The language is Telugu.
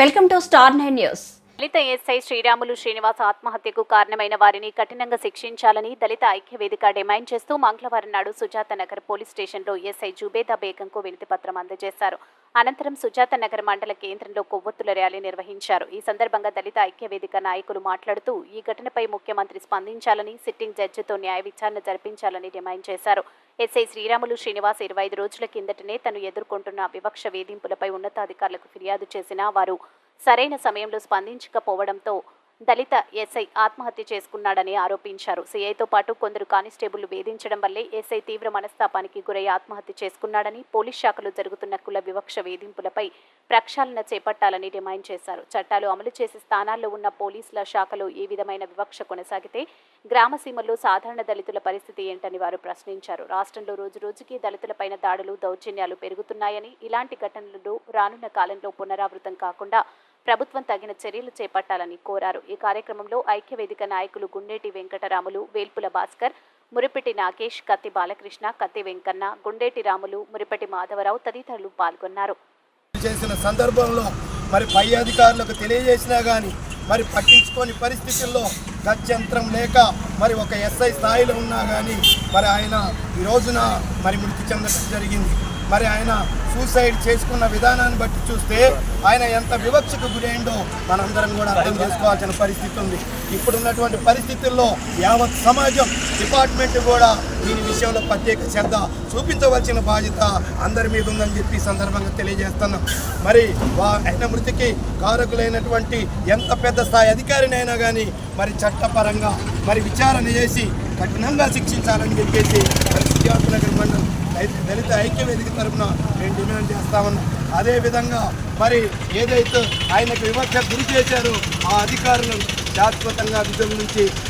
Welcome to star nine news. Dalit SI Sriramulu Srinivas ఆత్మహత్యకు కారణమైన వారిని కఠినంగా శిక్షించాలని దళిత ఐక్య వేదిక డిమాండ్ చేస్తూ మంగళవారం నాడు సుజాత నగర్ పోలీస్ స్టేషన్లో ఎస్ఐ జుబేదా బేగంకు వినతి పత్రం అందజేశారు. అనంతరం సుజాత నగర్ మండల కేంద్రంలో కొవ్వొత్తుల ర్యాలీ నిర్వహించారు. ఈ సందర్భంగా దళిత ఐక్య వేదిక నాయకులు మాట్లాడుతూ ఈ ఘటనపై ముఖ్యమంత్రి స్పందించాలని సిట్టింగ్ జడ్జితో న్యాయ విచారణ జరిపించాలని డిమాండ్ చేశారు. ఎస్ఐ శ్రీరాములు శ్రీనివాస్ ఇరవై ఐదు రోజుల కిందటనే తను ఎదుర్కొంటున్న వివక్ష వేధింపులపై ఉన్నతాధికారులకు ఫిర్యాదు చేసినా వారు సరైన సమయంలో స్పందించకపోవడంతో దళిత ఎస్ఐ ఆత్మహత్య చేసుకున్నాడని ఆరోపించారు. సీఐతో పాటు కొందరు కానిస్టేబుల్ వేధించడం వల్లే ఎస్ఐ తీవ్ర మనస్తాపానికి గురై ఆత్మహత్య చేసుకున్నాడని పోలీస్ శాఖలో జరుగుతున్న కుల వివక్ష వేధింపులపై ప్రక్షాళన చేపట్టాలని డిమాండ్ చేశారు. చట్టాలు అమలు చేసే స్థానాల్లో ఉన్న పోలీసుల శాఖలో ఏ విధమైన వివక్ష కొనసాగితే గ్రామసీమల్లో సాధారణ దళితుల పరిస్థితి ఏంటని వారు ప్రశ్నించారు. రాష్ట్రంలో రోజు రోజుకి దళితులపైన దాడులు దౌర్జన్యాలు పెరుగుతున్నాయని ఇలాంటి ఘటనలు రానున్న కాలంలో పునరావృతం కాకుండా ప్రభుత్వం తగిన చర్యలు చేపట్టాలని కోరారు. ఈ కార్యక్రమంలో ఐక్యవేదిక నాయకులు గుండేటి వెంకటరాములు వేల్పుల భాస్కర్ మురిపెట్టి నాగేష్ కత్తి బాలకృష్ణ కత్తి వెంకన్న గుండేటి రాములు మురిపెట్టి మాధవరావు తదితరులు పాల్గొన్నారు. చేసిన సందర్భంలో మరి పై అధికారులకు తెలియజేసినా కానీ మరి పట్టించుకోని పరిస్థితుల్లో గత్యంతరం లేక మరి ఒక ఎస్ఐ స్థాయిలో ఉన్నా కానీ మరి ఆయన ఈ రోజున మరి మృతి చెందడం జరిగింది. మరి ఆయన సూసైడ్ చేసుకున్న విధానాన్ని బట్టి చూస్తే ఆయన ఎంత వివక్షకు గురైందో మనందరం కూడా అర్థం చేసుకోవాల్సిన పరిస్థితి ఉంది. ఇప్పుడున్నటువంటి పరిస్థితుల్లో యావత్ సమాజం డిపార్ట్మెంట్ కూడా దీని విషయంలో ప్రత్యేక శ్రద్ధ చూపించవలసిన బాధ్యత అందరి మీద ఉందని చెప్పి సందర్భంగా తెలియజేస్తున్నాం. మరి వా ఆయన మృతికి కారకులైనటువంటి ఎంత పెద్ద స్థాయి అధికారినైనా కానీ మరి చట్టపరంగా మరి విచారణ చేసి కఠినంగా శిక్షించాలని చెప్పేసి మరి మండలం దళిత- ఐక్య వేదిక తరఫున నేను డిమాండ్ చేస్తామన్నాం అదేవిధంగా మరి ఏదైతే ఆయనకు వివక్ష గురి చేశారో ఆ అధికారులను శాశ్వతంగా విధుల నుంచి